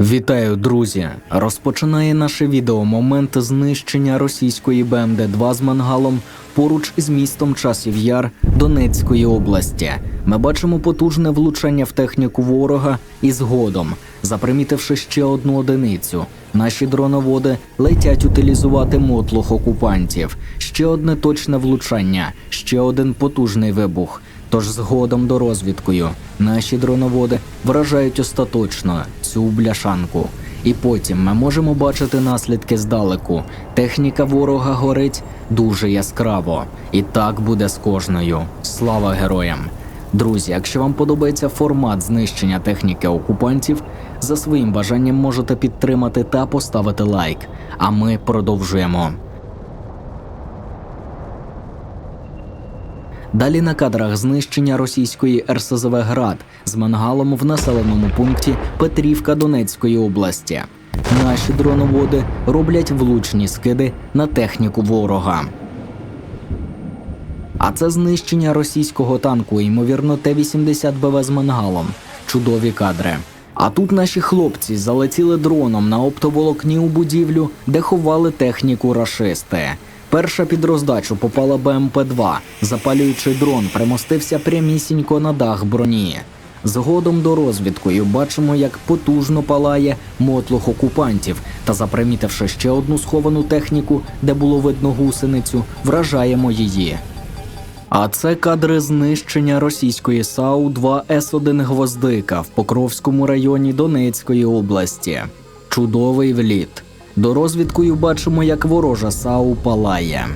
Вітаю, друзі! Розпочинає наше відео момент знищення російської БМД-2 з мангалом поруч із містом Часів Яр Донецької області. Ми бачимо потужне влучання в техніку ворога і згодом, запримітивши ще одну одиницю. Наші дроноводи летять утилізувати мотлох окупантів. Ще одне точне влучання, ще один потужний вибух. Тож згодом до розвідкою наші дроноводи вражають остаточно цю бляшанку. І потім ми можемо бачити наслідки здалеку. Техніка ворога горить дуже яскраво. І так буде з кожною. Слава героям! Друзі, якщо вам подобається формат знищення техніки окупантів, за своїм бажанням можете підтримати та поставити лайк. А ми продовжуємо. Далі на кадрах знищення російської РСЗВ Град з мангалом в населеному пункті Петрівка Донецької області. Наші дроноводи роблять влучні скиди на техніку ворога. А це знищення російського танку, ймовірно, Т-80 БВ з мангалом. Чудові кадри. А тут наші хлопці залетіли дроном на оптоволокні у будівлю, де ховали техніку рашисти. Перша під роздачу попала БМП-2. Запалюючий дрон примостився прямісінько на дах броні. Згодом до розвідкою бачимо, як потужно палає мотлох окупантів, та запримітивши ще одну сховану техніку, де було видно гусеницю, вражаємо її. А це кадри знищення російської САУ-2 С1 Гвоздика в Покровському районі Донецької області. Чудовий вліт. До розвідкою бачимо, як ворожа САУ палає.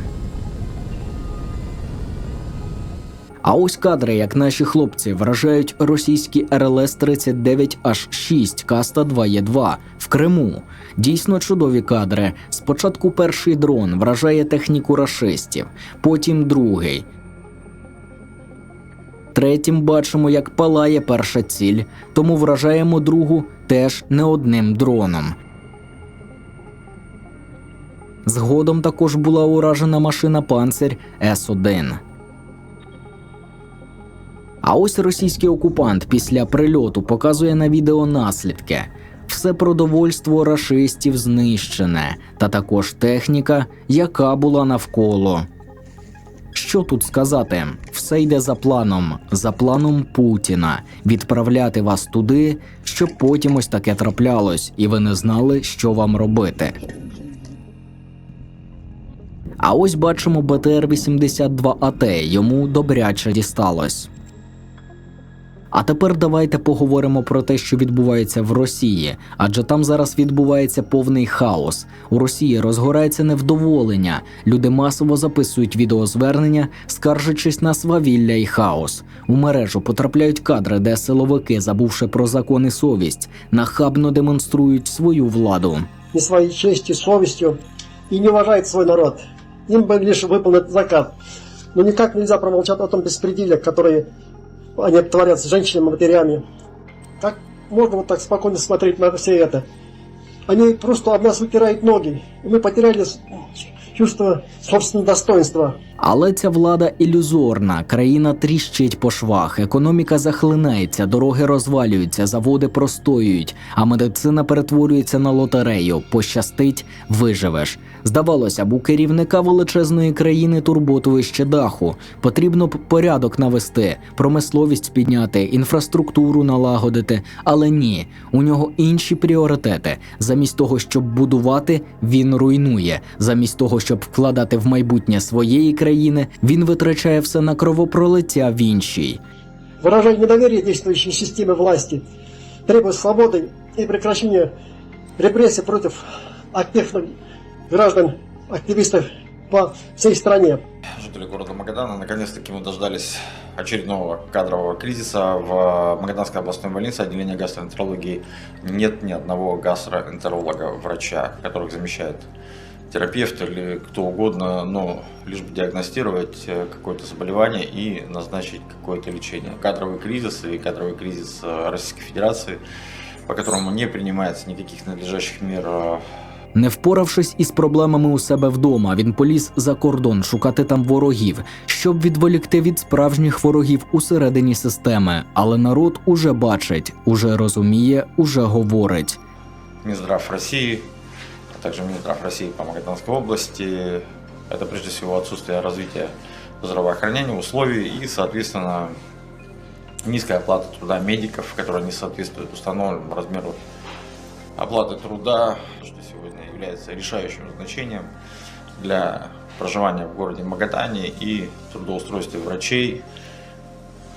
А ось кадри, як наші хлопці вражають російські РЛС 39 h 6 Каста 2 е 2 в Криму. Дійсно чудові кадри. Спочатку перший дрон вражає техніку рашистів, потім другий. Третім бачимо, як палає перша ціль, тому вражаємо другу теж не одним дроном. Згодом також була уражена машина Панцир С1. А ось російський окупант після прильоту показує на відео наслідки. Все продовольство рашистів знищене, та також техніка, яка була навколо. Що тут сказати? Все йде за планом, за планом Путіна відправляти вас туди, щоб потім ось таке траплялось, і ви не знали, що вам робити. А ось бачимо БТР-82АТ, йому добряче дісталось. А тепер давайте поговоримо про те, що відбувається в Росії, адже там зараз відбувається повний хаос. У Росії розгорається невдоволення. Люди масово записують відеозвернення, скаржачись на свавілля і хаос. У мережу потрапляють кадри, де силовики, забувши про закон і совість, нахабно демонструють свою владу. не своей честью, совестью и не уважает свой народ. Им бы лишь выполнить заказ. Но никак нельзя промолчать о том беспределе, который они творят с женщинами, матерями. Как можно вот так спокойно смотреть на все это? Они просто об нас вытирают ноги. И мы потеряли чувство собственного достоинства. Але ця влада ілюзорна, країна тріщить по швах, економіка захлинається, дороги розвалюються, заводи простоюють, а медицина перетворюється на лотерею. Пощастить, виживеш. Здавалося б, у керівника величезної країни турботу вище даху. Потрібно б порядок навести, промисловість підняти, інфраструктуру налагодити. Але ні, у нього інші пріоритети. Замість того, щоб будувати, він руйнує. Замість того, щоб вкладати в майбутнє своєї країни, він витрачає все на кровопролиття в іншій. Выражаю недоверие действующей системе власти. Требую свободы и прекращения репрессий против активных граждан, активистов по всей стране. Жители города Магадана наконец-таки мы дождались очередного кадрового кризиса. В Магаданской областной больнице отделения гастроэнтерологии нет ни одного гастроэнтеролога, врача, которых замещает терапевт или кто угодно, но лишь бы диагностировать э, какое-то заболевание и назначить какое-то лечение. Кадровый кризис и кадровый кризис э, Российской Федерации, по которому не принимается никаких надлежащих мер э, Не впоравшись із проблемами у себе вдома, він поліз за кордон шукати там ворогів, щоб відволікти від справжніх ворогів усередині системи. Але народ уже бачить, уже розуміє, уже говорить. Минздрав России, а также Минздрав России по Магаданской области. Это прежде всего отсутствие развития здравоохранения, условий и, соответственно, низкая оплата труда медиков, которая не соответствует установленному размеру оплаты труда, что сегодня является решающим значением для проживания в городе Магадане и трудоустройстве врачей,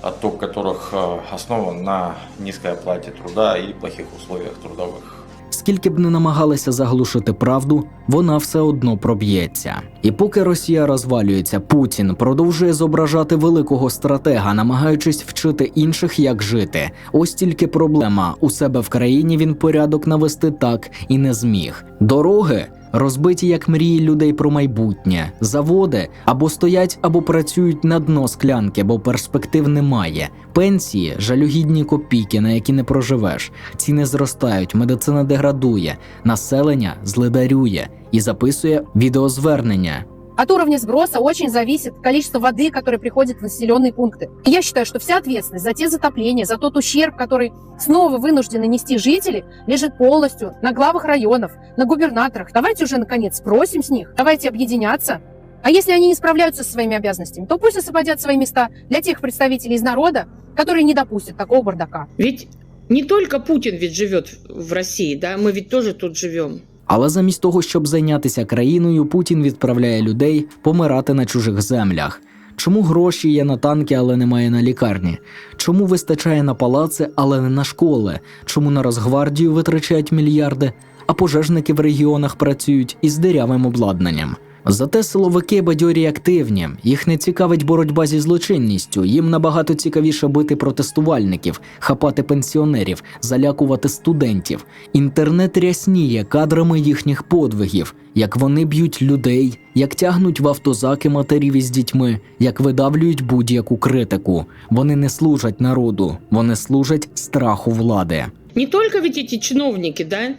отток которых э, основан на низкой оплате труда и плохих условиях трудовых. Скільки б не намагалися заглушити правду, вона все одно проб'ється. І поки Росія розвалюється, Путін продовжує зображати великого стратега, намагаючись вчити інших, як жити. Ось тільки проблема у себе в країні він порядок навести так і не зміг. Дороги. Розбиті як мрії людей про майбутнє, заводи або стоять, або працюють на дно склянки, бо перспектив немає. Пенсії, жалюгідні копійки, на які не проживеш. Ціни зростають, медицина деградує, населення зледарює і записує відеозвернення. От уровня сброса очень зависит количество воды, которое приходит в населенные пункты. И я считаю, что вся ответственность за те затопления, за тот ущерб, который снова вынуждены нести жители, лежит полностью на главах районов, на губернаторах. Давайте уже, наконец, спросим с них, давайте объединяться. А если они не справляются со своими обязанностями, то пусть освободят свои места для тех представителей из народа, которые не допустят такого бардака. Ведь не только Путин ведь живет в России, да, мы ведь тоже тут живем. Але замість того, щоб зайнятися країною, Путін відправляє людей помирати на чужих землях. Чому гроші є на танки, але немає на лікарні? Чому вистачає на палаци, але не на школи? Чому на Росгвардію витрачають мільярди, а пожежники в регіонах працюють із дирявим обладнанням? Зате силовики бадьорі й активні. Їх не цікавить боротьба зі злочинністю. Їм набагато цікавіше бити протестувальників, хапати пенсіонерів, залякувати студентів. Інтернет рясніє кадрами їхніх подвигів, як вони б'ють людей, як тягнуть в автозаки матерів із дітьми, як видавлюють будь-яку критику. Вони не служать народу, вони служать страху влади. Не только ведь эти чиновники, да?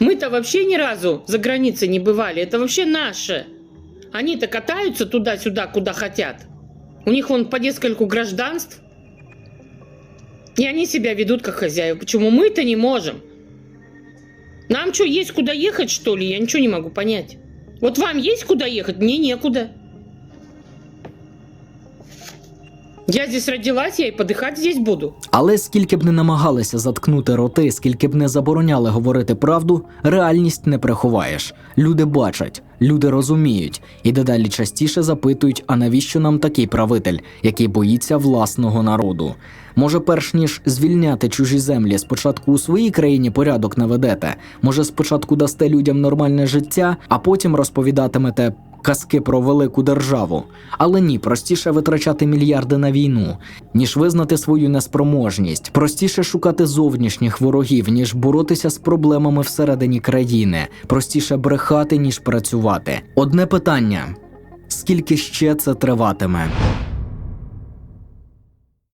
Мы-то вообще ни разу за границей не бывали. Это вообще наше. Они-то катаются туда-сюда, куда хотят. У них вон по нескольку гражданств. И они себя ведут как хозяева. Почему мы-то не можем? Нам что, есть куда ехать, что ли? Я ничего не могу понять. Вот вам есть куда ехать? Мне некуда. Я здесь родилась, я и подыхать здесь буду. Але скільки б не намагалися заткнути роти, скільки б не забороняли говорити правду, реальність не приховаєш. Люди бачать, люди розуміють і дедалі частіше запитують: а навіщо нам такий правитель, який боїться власного народу? Може, перш ніж звільняти чужі землі, спочатку у своїй країні порядок наведете. Може, спочатку дасте людям нормальне життя, а потім розповідатимете казки про велику державу. Але ні, простіше витрачати мільярди на війну, ніж визнати свою неспроможність, простіше шукати зовнішніх ворогів, ніж боротися з проблемами всередині країни, простіше брехати, ніж працювати. Одне питання: скільки ще це триватиме?